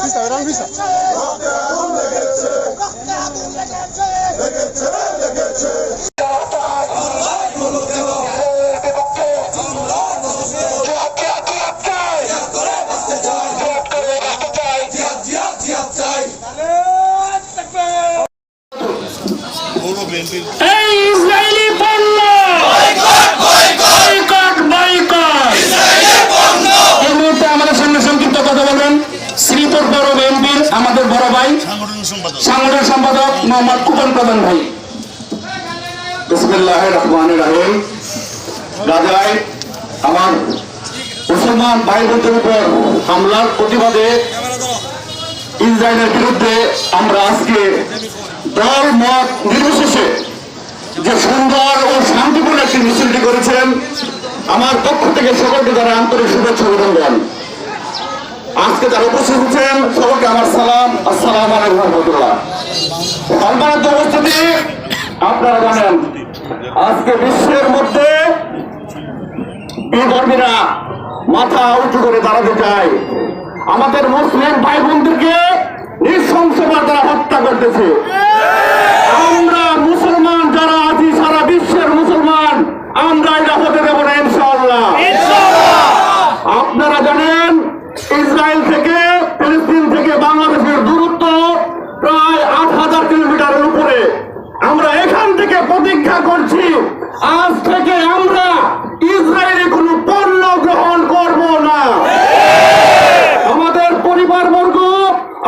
Visa run visa এই Israeli সাংগঠনিক সম্পাদক। মোহাম্মদ কুপন প্রধান ভাই। বিসমিল্লাহ রহমান রাহিম। গাজায় আমার মুসলমান ভাই বোনদের উপর হামলার প্রতিবাদে ইসরায়েলের বিরুদ্ধে আমরা আজকে দল মত নির্বিশেষে যে সুন্দর ও শান্তিপূর্ণ একটি মিছিলটি করেছেন, আমার পক্ষ থেকে সকলকে তারা আন্তরিক শুভেচ্ছা অভিনন্দন। আজকে যারা উপস্থিত হচ্ছেন সকলকে আমার সালাম। আসসালাম আলাইকুম রহমতুল্লাহ। উপস্থিতি, আপনারা জানেন, আজকে বিশ্বের মধ্যে বিধর্মীরা মাথা উঁচু করে দাঁড়াতে চায়। আমাদের মুসলিম ভাই বোনদেরকে নৃশংসভাবে তারা হত্যা করতেছে আমরা মুসলমান যারা আছি সারা বিশ্বের মুসলমান আমরা এটা হতে দেবো না ইনশাআল্লাহ আপনারা জানেন ইসরায়েল থেকে ফিলিস্তিন থেকে বাংলাদেশের দূরত্ব প্রায় আট হাজার কিলোমিটারের উপরে আমরা এখান থেকে প্রতীক্ষা করছি আজ থেকে আমরা ইসরায়েলে কোনো পণ্য গ্রহণ করব না। আমাদের পরিবার বর্গ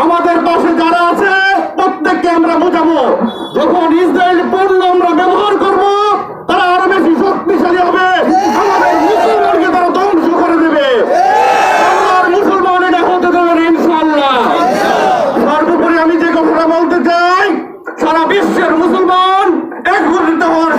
আমাদের পাশে যারা আছে, প্রত্যেককে আমরা বোঝাবো। যখন ইসরায়েল পণ্য আমরা ব্যবহার করব, তারা আরও বেশি শক্তিশালী হবে। আমাদের মুসলমানকে তারা ধ্বংস করে দেবে। মুসলমান এটা হতে দেবেন ইনশাল্লাহ সর্বোপরি আমি যে কথাটা বলতে চাই, সারা বিশ্বের মুসলমান একত্রিত হওয়ার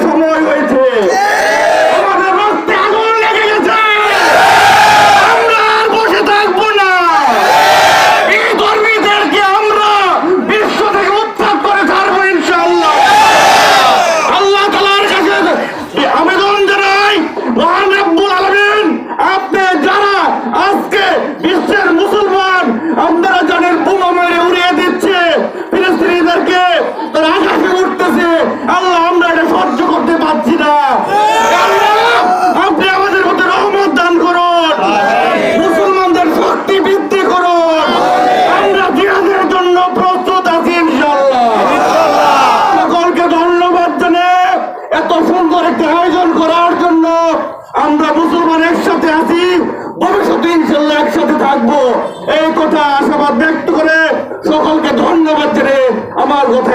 সুন্দর একটা আয়োজন করার জন্য আমরা মুসলমান একসাথে আছি। ভবিষ্যতে ইনশাল্লাহ একসাথে থাকব। এই কথা আশাবাদ ব্যক্ত করে সকলকে ধন্যবাদ জেনে আমার কথা